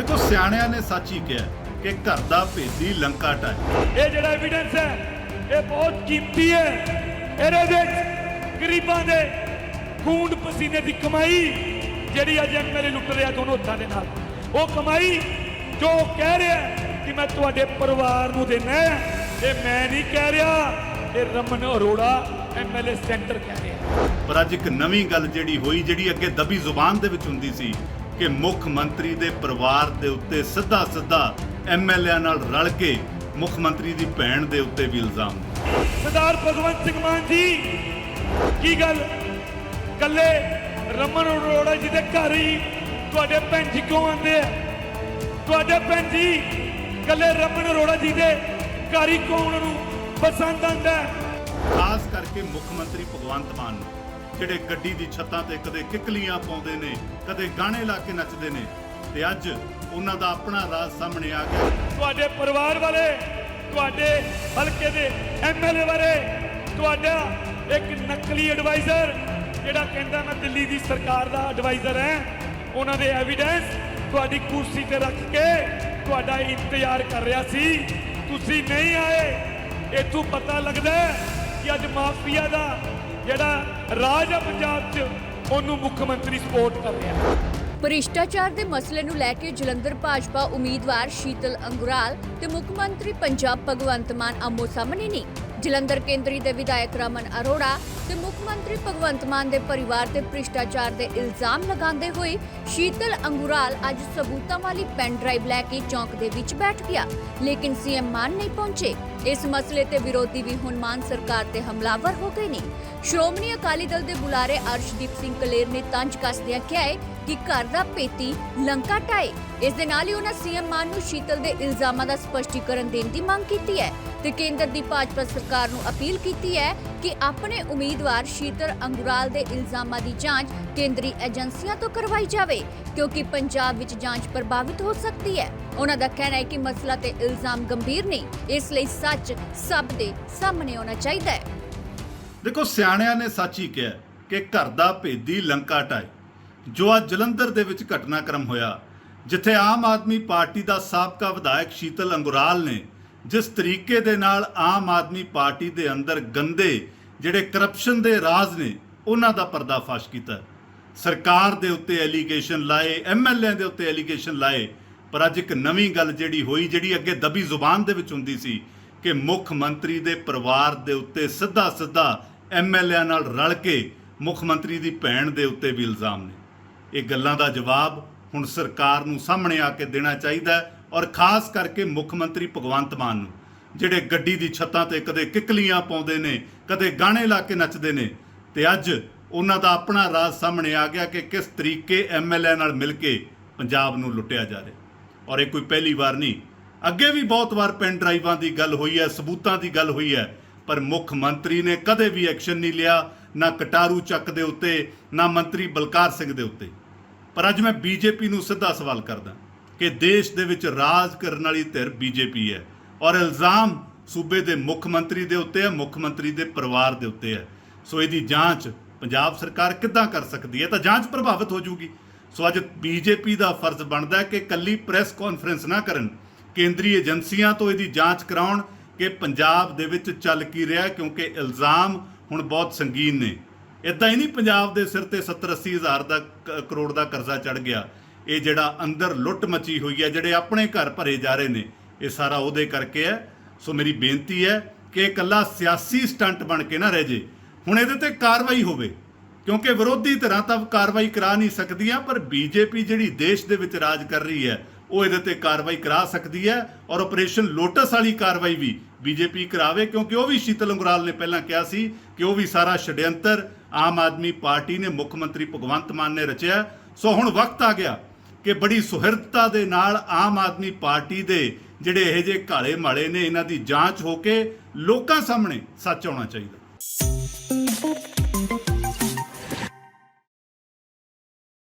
ਦੇਖੋ ਸਿਆਣਿਆਂ ਨੇ ਸੱਚ ਹੀ ਕਿਹਾ ਕਿ ਘਰ ਦਾ ਭੇਦੀ ਲੰਕਾ ਢਾਏ ਇਹ ਜਿਹੜਾ ਐਵੀਡੈਂਸ ਹੈ ਇਹ ਬਹੁਤ ਕੀਮਤੀ ਹੈ। ਇਹਦੇ ਵਿੱਚ ਗਰੀਬਾਂ ਦੇ ਖੂਨ ਪਸੀਨੇ ਦੀ ਕਮਾਈ ਜਿਹੜੀ ਅੱਜ ਐਮਐਲਏ ਲੁੱਟ ਰਿਹਾ ਦੋਨੋਂ ਹੱਥਾਂ ਦੇ ਨਾਲ ਉਹ ਕਮਾਈ ਜੋ ਕਹਿ ਰਿਹਾ ਕਿ ਮੈਂ ਤੁਹਾਡੇ ਪਰਿਵਾਰ ਨੂੰ ਦੇਣਾ ਹੈ, ਇਹ ਮੈਂ ਨਹੀਂ ਕਹਿ ਰਿਹਾ ਇਹ ਰਮਨ ਅਰੋੜਾ ਐਮਐਲਏ ਸੈਂਟਰ ਕਹਿ ਰਿਹਾ। ਪਰ ਅੱਜ ਇੱਕ ਨਵੀਂ ਗੱਲ ਜਿਹੜੀ ਹੋਈ ਜਿਹੜੀ ਅੱਗੇ ਦਬੀ ਜ਼ੁਬਾਨ ਦੇ ਵਿੱਚ ਹੁੰਦੀ ਸੀ ਕਿ ਮੁੱਖ ਮੰਤਰੀ ਦੇ ਪਰਿਵਾਰ ਦੇ ਉੱਤੇ ਸਿੱਧਾ ਸਿੱਧਾ ਐਮਐਲਏ ਨਾਲ ਰਲ ਕੇ ਮੁੱਖ ਮੰਤਰੀ ਦੀ ਭੈਣ ਦੇ ਉੱਤੇ ਵੀ ਇਲਜ਼ਾਮ ਸਰਦਾਰ ਭਗਵੰਤ ਸਿੰਘ ਮਾਨ ਜੀ ਕੀ ਗੱਲ? ਕੱਲੇ ਰਮਨ ਅਰੋੜਾ ਜੀ ਦੇ ਘਰ ਹੀ ਤੁਹਾਡੇ ਭੈਣ ਜੀ ਕਿਉਂ ਆਉਂਦੇ ਆ? ਤੁਹਾਡੇ ਭੈਣ ਜੀ ਕੱਲੇ ਰਮਨ ਅਰੋੜਾ ਜੀ ਦੇ ਘਰ ਹੀ ਕਿਉਂ ਉਹਨਾਂ ਨੂੰ ਪਸੰਦ ਆਉਂਦਾ? ਖਾਸ ਕਰਕੇ ਮੁੱਖ ਮੰਤਰੀ ਭਗਵੰਤ ਮਾਨ ਨੂੰ। ਜਿਹੜੇ ਗੱਡੀ ਦੀ ਛੱਤਾਂ ਤੇ ਕਦੇ ਕਿਕਲੀਆਂ ਪਾਉਂਦੇ ਨੇ, ਕਦੇ ਗਾਣੇ ਲਾ ਕੇ ਨੱਚਦੇ ਨੇ। ਤੇ ਅੱਜ ਉਹਨਾਂ ਦਾ ਆਪਣਾ ਰਾਜ਼ ਸਾਹਮਣੇ ਆ ਗਿਆ। ਤੁਹਾਡੇ ਪਰਿਵਾਰ ਵਾਲੇ, ਤੁਹਾਡੇ ਹਲਕੇ ਦੇ ਐਮਐਲਏ ਬਾਰੇ ਤੁਹਾਡਾ ਇੱਕ ਨਕਲੀ ਐਡਵਾਈਜ਼ਰ ਜਿਹੜਾ ਕਹਿੰਦਾ ਮੈਂ ਦਿੱਲੀ ਦੀ ਸਰਕਾਰ ਦਾ ਐਡਵਾਈਜ਼ਰ ਹਾਂ, ਉਹਨਾਂ ਦੇ ਐਵੀਡੈਂਸ ਤੁਹਾਡੀ ਕੁਰਸੀ ਤੇ ਰੱਖ ਕੇ ਤੁਹਾਡਾ ਇੰਤਜ਼ਾਰ ਕਰ ਰਿਹਾ ਸੀ। ਤੁਸੀਂ ਨਹੀਂ ਆਏ। ਇਥੋਂ ਪਤਾ ਲੱਗਦਾ ਕਿ ਅੱਜ ਮਾਫੀਆ ਦਾ ਜਿਹੜਾ ਰਾਜ ਹੈ ਪੰਜਾਬ 'ਚ, ਉਹਨੂੰ ਮੁੱਖ ਮੰਤਰੀ ਸਪੋਰਟ ਕਰ ਰਿਹਾ। ਭ੍ਰਿਸ਼ਟਾਚਾਰ ਦੇ ਮਸਲੇ ਨੂੰ ਲੈ ਕੇ ਜਲੰਧਰ ਭਾਜਪਾ ਉਮੀਦਵਾਰ ਸ਼ੀਤਲ ਅੰਗੁਰਾਲ ਤੇ ਮੁੱਖ ਮੰਤਰੀ ਪੰਜਾਬ ਭਗਵੰਤ ਮਾਨ ਆਮੋ ਸਾਹਮਣੇ ਨਹੀਂ ਜਲੰਧਰ ਕੇਂਦਰੀ ਦੇ ਵਿਧਾਇਕ ਰਮਨ ਅਰੋੜਾ ਤੇ ਮੁੱਖ ਮੰਤਰੀ ਭਗਵੰਤ ਮਾਨ ਦੇ ਪਰਿਵਾਰ ਤੇ ਭ੍ਰਿਸ਼ਟਾਚਾਰ ਦੇ ਇਲਜ਼ਾਮ ਲਗਾਉਂਦੇ ਹੋਏ ਸ਼ੀਤਲ ਅੰਗੁਰਾਲ ਅੱਜ ਸਬੂਤਾਂ ਵਾਲੀ ਪੈਨ ਡਰਾਈਵ ਲੈ ਕੇ ਚੌਂਕ ਦੇ ਵਿੱਚ ਬੈਠ ਗਿਆ, ਲੇਕਿਨ ਸੀਐਮ ਮਾਨ ਨਹੀਂ ਪਹੁੰਚੇ। ਇਸ ਮਸਲੇ ਤੇ ਵਿਰੋਧੀ ਵੀ ਹੁਣ ਮਾਨ ਸਰਕਾਰ ਤੇ ਹਮਲਾਵਰ ਹੋ ਗਏ ਨੇ। ਸ਼੍ਰੋਮਣੀ ਅਕਾਲੀ ਦਲ ਦੇ ਬੁਲਾਰੇ ਅਰਸ਼ਦੀਪ ਸਿੰਘ ਕਲੇਰ ਨੇ ਤੰਜ ਕੱਸਦਿਆਂ ਕਿਹਾ ਹੈ ਕਿ ਘਰ ਦਾ ਪੇਤੀ ਲੰਕਾ ਢਾਏ ਇਸ ਦੇ ਨਾਲ ਹੀ ਉਹਨਾਂ ਸੀਐਮ ਮਾਨ ਨੂੰ ਸ਼ੀਤਲ ਦੇ ਇਲਜ਼ਾਮਾਂ ਦਾ ਸਪਸ਼ਟੀਕਰਨ ਦੇਣ ਦੀ ਮੰਗ ਕੀਤੀ ਹੈ ਤੇ ਕੇਂਦਰ ਦੀ ਭਾਜਪਾ ਸਰਕਾਰ ਨੂੰ ਅਪੀਲ ਕੀਤੀ ਹੈ ਕਿ ਆਪਣੇ ਉਮੀਦਵਾਰ ਸ਼ੀਤਲ ਅੰਗੁਰਾਲ ਦੇ ਇਲਜ਼ਾਮਾਂ ਦੀ ਜਾਂਚ ਕੇਂਦਰੀ ਏਜੰਸੀਆਂ ਤੋਂ ਕਰਵਾਈ ਜਾਵੇ, ਕਿਉਂਕਿ ਪੰਜਾਬ ਵਿੱਚ ਜਾਂਚ ਪ੍ਰਭਾਵਿਤ ਹੋ ਸਕਦੀ ਹੈ। ਉਹਨਾਂ ਦਾ ਕਹਿਣਾ ਹੈ ਕਿ ਮਸਲਾ ਤੇ ਇਲਜ਼ਾਮ ਗੰਭੀਰ ਨੇ, ਇਸ ਲਈ ਸੱਚ ਸਭ ਦੇ ਸਾਹਮਣੇ ਆਉਣਾ ਚਾਹੀਦਾ ਹੈ। ਦੇਖੋ, ਸਿਆਣਿਆਂ ਨੇ ਸੱਚ ਹੀ ਕਿਹਾ ਕਿ ਘਰ ਦਾ ਭੇਦੀ ਲੰਕਾ ਢਾਏ ਜੋ ਅੱਜ ਜਲੰਧਰ ਦੇ ਵਿੱਚ ਘਟਨਾਕ੍ਰਮ ਹੋਇਆ, ਜਿੱਥੇ ਆਮ ਆਦਮੀ ਪਾਰਟੀ ਦਾ ਸਾਬਕਾ ਵਿਧਾਇਕ ਸ਼ੀਤਲ ਅੰਗੁਰਾਲ ਨੇ ਜਿਸ ਤਰੀਕੇ ਦੇ ਨਾਲ ਆਮ ਆਦਮੀ ਪਾਰਟੀ ਦੇ ਅੰਦਰ ਗੰਦੇ ਜਿਹੜੇ ਕਰਪਸ਼ਨ ਦੇ ਰਾਜ਼ ਨੇ, ਉਹਨਾਂ ਦਾ ਪਰਦਾਫਾਸ਼ ਕੀਤਾ। ਸਰਕਾਰ ਦੇ ਉੱਤੇ ਐਲੀਗੇਸ਼ਨ ਲਾਏ ਐਮਐਲਏ ਦੇ ਉੱਤੇ ਐਲੀਗੇਸ਼ਨ ਲਾਏ, ਪਰ ਅੱਜ ਇੱਕ ਨਵੀਂ ਗੱਲ ਜਿਹੜੀ ਹੋਈ, ਜਿਹੜੀ ਅੱਗੇ ਦਬੀ ਜ਼ੁਬਾਨ ਦੇ ਵਿੱਚ ਹੁੰਦੀ ਸੀ ਕਿ ਮੁੱਖ ਮੰਤਰੀ ਦੇ ਪਰਿਵਾਰ ਦੇ ਉੱਤੇ ਸਿੱਧਾ ਸਿੱਧਾ ਐਮਐਲਏ ਨਾਲ ਰਲ ਕੇ ਮੁੱਖ ਮੰਤਰੀ ਦੀ ਭੈਣ ਦੇ ਉੱਤੇ ਵੀ ਇਲਜ਼ਾਮ ਨੇ। ਇਹ ਗੱਲਾਂ ਦਾ ਜਵਾਬ ਹੁਣ ਸਰਕਾਰ ਨੂੰ ਸਾਹਮਣੇ ਆ ਕੇ ਦੇਣਾ ਚਾਹੀਦਾ ਹੈ ਔਰ ਖਾਸ ਕਰਕੇ ਮੁੱਖ ਮੰਤਰੀ ਭਗਵੰਤ ਮਾਨ ਨੂੰ, ਜਿਹੜੇ ਗੱਡੀ ਦੀ ਛੱਤਾਂ ਤੇ ਕਦੇ ਕਿਕਲੀਆਂ ਪਾਉਂਦੇ ਨੇ, ਕਦੇ ਗਾਣੇ ਲਾ ਕੇ ਨੱਚਦੇ ਨੇ। ਤੇ ਅੱਜ ਉਹਨਾਂ ਦਾ ਆਪਣਾ ਰਾਜ਼ ਸਾਹਮਣੇ ਆ ਗਿਆ ਕਿ ਕਿਸ ਤਰੀਕੇ ਐਮਐਲਏ ਨਾਲ ਮਿਲ ਕੇ ਪੰਜਾਬ ਨੂੰ ਲੁੱਟਿਆ ਜਾ ਰਿਹਾ। ਔਰ ਇਹ ਕੋਈ ਪਹਿਲੀ ਵਾਰ ਨਹੀਂ, ਅੱਗੇ ਵੀ ਬਹੁਤ ਵਾਰ ਪੈਨ ਡਰਾਈਵਾਂ ਦੀ ਗੱਲ ਹੋਈ ਹੈ, ਸਬੂਤਾਂ ਦੀ ਗੱਲ ਹੋਈ ਹੈ। ਪਰ ਮੁੱਖ ਮੰਤਰੀ ਨੇ ਕਦੇ ਵੀ ਐਕਸ਼ਨ ਨਹੀਂ ਲਿਆ, ਨਾ ਕਟਾਰੂ ਚੱਕ ਦੇ ਉੱਤੇ, ਨਾ ਮੰਤਰੀ ਬਲਕਾਰ ਸਿੰਘ ਦੇ ਉੱਤੇ। ਪਰ ਅੱਜ ਮੈਂ ਬੀਜੇਪੀ ਨੂੰ ਸਿੱਧਾ ਸਵਾਲ ਕਰਦਾ ਕਿ ਦੇਸ਼ ਦੇ ਵਿੱਚ ਰਾਜ ਕਰਨ ਵਾਲੀ ਧਿਰ ਬੀਜੇਪੀ ਹੈ ਔਰ ਇਲਜ਼ਾਮ ਸੂਬੇ ਦੇ ਮੁੱਖ ਮੰਤਰੀ ਦੇ ਉੱਤੇ ਹੈ, ਮੁੱਖ ਮੰਤਰੀ ਦੇ ਪਰਿਵਾਰ ਦੇ ਉੱਤੇ ਹੈ। ਸੋ ਇਹਦੀ ਜਾਂਚ ਪੰਜਾਬ ਸਰਕਾਰ ਕਿੱਦਾਂ ਕਰ ਸਕਦੀ ਹੈ? ਤਾਂ ਜਾਂਚ ਪ੍ਰਭਾਵਿਤ ਹੋ ਜਾਊਗੀ। ਸੋ ਅੱਜ ਬੀਜੇਪੀ ਦਾ ਫਰਜ਼ ਬਣਦਾ ਹੈ ਕਿ ਕੱਲੀ ਪ੍ਰੈਸ ਕਾਨਫਰੰਸ ਨਾ ਕਰਨ, ਕੇਂਦਰੀ ਏਜੰਸੀਆਂ ਤੋਂ ਇਹਦੀ ਜਾਂਚ ਕਰਾਉਣ ਕਿ ਪੰਜਾਬ ਦੇ ਵਿੱਚ ਚੱਲ ਕੀ ਰਿਹਾ ਕਿਉਂਕਿ ਇਲਜ਼ਾਮ ਹੁਣ ਬਹੁਤ ਸੰਗੀਨ ਨੇ। ਇਦਾਂ ਹੀ ਨਹੀਂ ਪੰਜਾਬ ਦੇ ਸਿਰ ਤੇ 70 80 ਹਜ਼ਾਰ ਦਾ ਕ- ਕਰੋੜ ਦਾ ਕਰਜ਼ਾ ਚੜ ਗਿਆ। ਇਹ ਜਿਹੜਾ ਅੰਦਰ ਲੁੱਟ ਮਚੀ ਹੋਈ ਹੈ, ਜਿਹੜੇ ਆਪਣੇ ਘਰ ਭਰੇ ਜਾ ਰਹੇ ਨੇ, ਇਹ ਸਾਰਾ ਉਹਦੇ ਕਰਕੇ ਹੈ। ਸੋ ਮੇਰੀ ਬੇਨਤੀ ਹੈ ਕਿ ਇਹ ਇਕੱਲਾ ਸਿਆਸੀ ਸਟੰਟ ਬਣ ਕੇ ਨਾ ਰਹਿ ਜੇ। ਹੁਣ ਇਹਦੇ ਤੇ ਕਾਰਵਾਈ ਹੋਵੇ, ਕਿਉਂਕਿ ਵਿਰੋਧੀ ਧਿਰਾਂ ਤਾਂ ਕਾਰਵਾਈ ਕਰਾ ਨਹੀਂ ਸਕਦੀਆਂ, ਪਰ ਬੀਜੇਪੀ ਜਿਹੜੀ ਦੇਸ਼ ਦੇ ਵਿੱਚ ਰਾਜ ਕਰ ਰਹੀ ਹੈ ਉਹ ਇਹਦੇ ਤੇ ਕਾਰਵਾਈ ਕਰਾ ਸਕਦੀ ਹੈ ਔਰ ਆਪਰੇਸ਼ਨ ਲੋਟਸ ਵਾਲੀ ਕਾਰਵਾਈ ਵੀ ਬੀਜੇਪੀ ਕਰਾਵੇ, ਕਿਉਂਕਿ ਉਹ ਵੀ ਸ਼ੀਤਲ ਅੰਗਰਾਲ ਨੇ ਪਹਿਲਾਂ ਕਿਹਾ ਸੀ ਕਿ ਉਹ ਵੀ ਸਾਰਾ ਛੜਯੰਤਰ ਆਮ ਆਦਮੀ ਪਾਰਟੀ ਨੇ, ਮੁੱਖ ਮੰਤਰੀ ਭਗਵੰਤ ਮਾਨ ਨੇ ਰਚਿਆ। ਸੋ ਹੁਣ ਵਕਤ ਆ ਗਿਆ ਕਿ ਬੜੀ ਸੁਹਿਰਦਤਾ ਦੇ ਨਾਲ ਆਮ ਆਦਮੀ ਪਾਰਟੀ ਦੇ ਜਿਹੜੇ ਇਹ ਜਿਹੇ ਕਾਲੇ ਮਾਲੇ ਨੇ, ਇਹਨਾਂ ਦੀ ਜਾਂਚ ਹੋ ਕੇ ਲੋਕਾਂ ਸਾਹਮਣੇ ਸੱਚ ਆਉਣਾ ਚਾਹੀਦਾ।